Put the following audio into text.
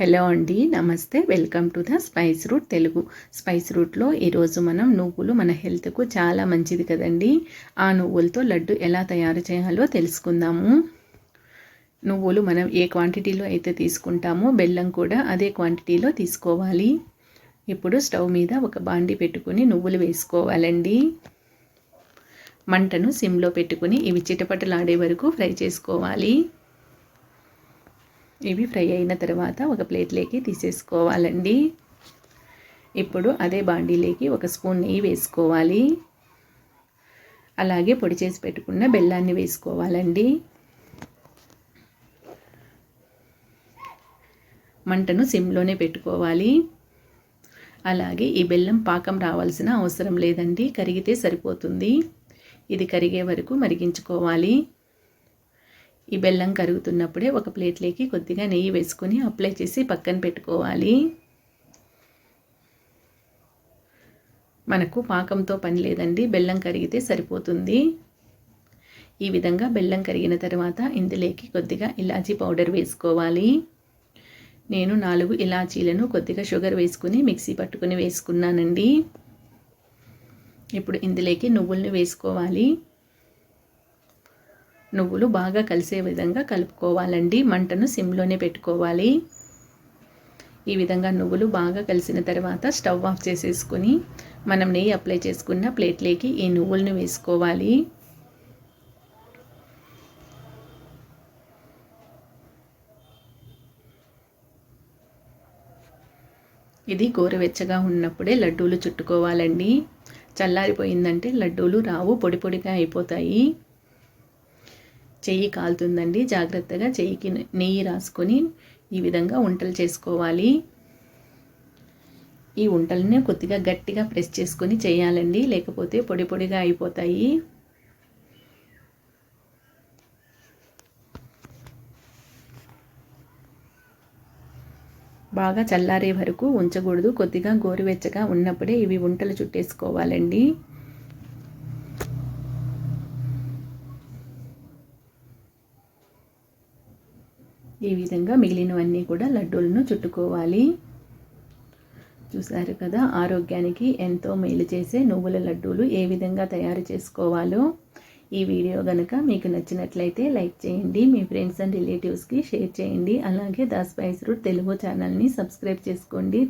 Hello అండి నమస్తే. Welcome to the spice route Telugu. Spice రూట్లో ఈరోజు మనం నువ్వులు మన హెల్త్కు చాలా మంచిది కదండి. ఆ నువ్వులతో లడ్డు ఎలా తయారు చేయాలో తెలుసుకుందాము. నువ్వులు మనం ఏ క్వాంటిటీలో అయితే తీసుకుంటామో బెల్లం కూడా అదే క్వాంటిటీలో తీసుకోవాలి. ఇప్పుడు స్టవ్ మీద ఒక బాండి పెట్టుకుని నువ్వులు వేసుకోవాలండి. మంటను సిమ్లో పెట్టుకుని ఇవి చిటపటలాడే వరకు ఫ్రై చేసుకోవాలి. ఇవి ఫ్రై అయిన తర్వాత ఒక ప్లేట్లోకి తీసేసుకోవాలండి. ఇప్పుడు అదే బాండీలోకి ఒక స్పూన్ నెయ్యి వేసుకోవాలి. అలాగే పొడి చేసి పెట్టుకున్న బెల్లాన్ని వేసుకోవాలండి. మంటను సిమ్లోనే పెట్టుకోవాలి. అలాగే ఈ బెల్లం పాకం రావాల్సిన అవసరం లేదండి. కరిగితే సరిపోతుంది. ఇది కరిగే వరకు మరిగించుకోవాలి. ఈ బెల్లం కరుగుతున్నప్పుడే ఒక ప్లేట్లోకి కొద్దిగా నెయ్యి వేసుకొని అప్లై చేసి పక్కన పెట్టుకోవాలి. మనకు పాకంతో పని లేదండి. బెల్లం కరిగితే సరిపోతుంది. ఈ విధంగా బెల్లం కరిగిన తర్వాత ఇందులోకి కొద్దిగా ఇలాచీ పౌడర్ వేసుకోవాలి. నేను నాలుగు ఇలాచీలను కొద్దిగా షుగర్ వేసుకుని మిక్సీ పట్టుకుని వేసుకున్నానండి. ఇప్పుడు ఇందులోకి నువ్వుల్ని వేసుకోవాలి. నువ్వులు బాగా కలిసే విధంగా కలుపుకోవాలండి. మంటను సిమ్లోనే పెట్టుకోవాలి. ఈ విధంగా నువ్వులు బాగా కలిసిన తర్వాత స్టవ్ ఆఫ్ చేసేసుకొని మనం నెయ్యి అప్లై చేసుకున్న ప్లేట్లోకి ఈ నువ్వులను వేసుకోవాలి. ఇది గోరువెచ్చగా ఉన్నప్పుడే లడ్డూలు చుట్టుకోవాలండి. చల్లారిపోయిందంటే లడ్డూలు రావు పొడి పొడిగా అయిపోతాయి. చెయ్యి కాలుతుందండి. జాగ్రత్తగా చెయ్యికి నెయ్యి రాసుకొని ఈ విధంగా వంటలు చేసుకోవాలి. ఈ వంటలని కొద్దిగా గట్టిగా ప్రెస్ చేసుకొని చేయాలండి. లేకపోతే పొడి పొడిగా అయిపోతాయి. బాగా చల్లారే వరకు ఉంచకూడదు. కొద్దిగా గోరువెచ్చగా ఉన్నప్పుడే ఇవి వంటలు చుట్టేసుకోవాలండి. ఈ విధంగా మిగిలినవన్నీ కూడా లడ్డూలను చుట్టుకోవాలి. చూశారు కదా ఆరోగ్యానికి ఎంతో మేలు చేసే నువ్వుల లడ్డూలు ఏ విధంగా తయారు చేసుకోవాలో. ఈ వీడియో కనుక మీకు నచ్చినట్లయితే లైక్ చేయండి మీ ఫ్రెండ్స్ అండ్ రిలేటివ్స్కి షేర్ చేయండి. అలాగే ద స్పైస్ రూట్ తెలుగు ఛానల్ని సబ్స్క్రైబ్ చేసుకోండి.